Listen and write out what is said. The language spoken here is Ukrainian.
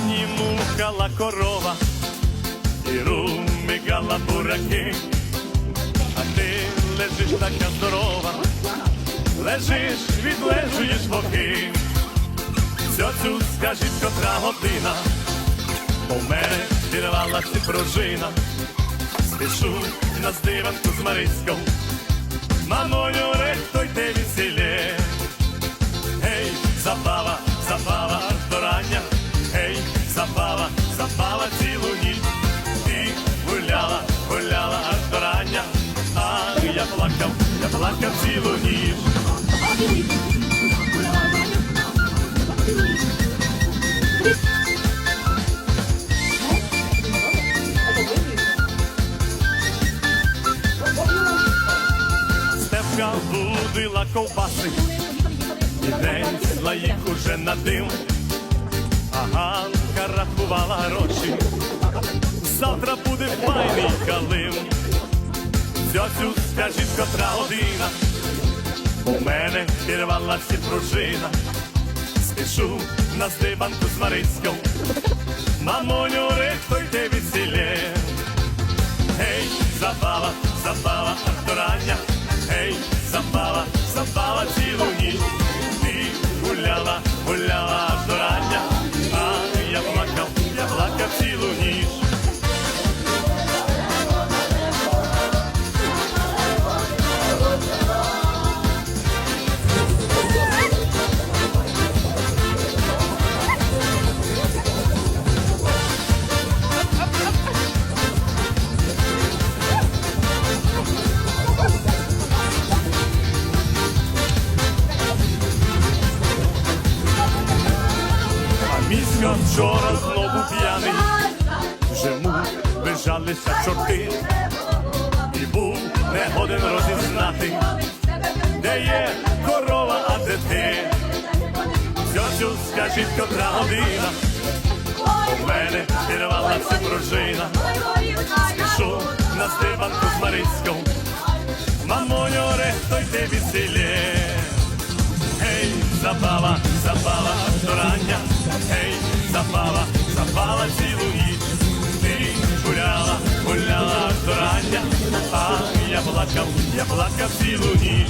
стайні мукала корова, і румигала бураки, а ти лежиш така здорова, лежиш, відлежуєш боки. Цьоцю, скажіть, котра година, бо в мене зірвалася пружина, спішу на здиванку з Мариском, мамоню, плакав цілу ніч. Степка будила ковбаси, і несла їх уже на дим. А Ганка рахувала гроші. Завтра буде файний калим. Цьоцю, скажіть, котра година. У мене пірвалася пружина. Спішу на здибанку з Марицьком. Мамоню, рихтуйте А вчора знову п'яний. Вже му бежалися чорти. І був не годен розізнати, де є корова, а де ти. Цьоцю, скажіть, котра година. У мене пірвалася пружина. Спішу на здибанку з Марицьком. Мамоню, рехтуйте весілє. Гей, забава, забава, до рання. Гей, забава, запала цілу ніч. Ти гуляла, гуляла до рання. А я плакав, я плакав цілу ніч.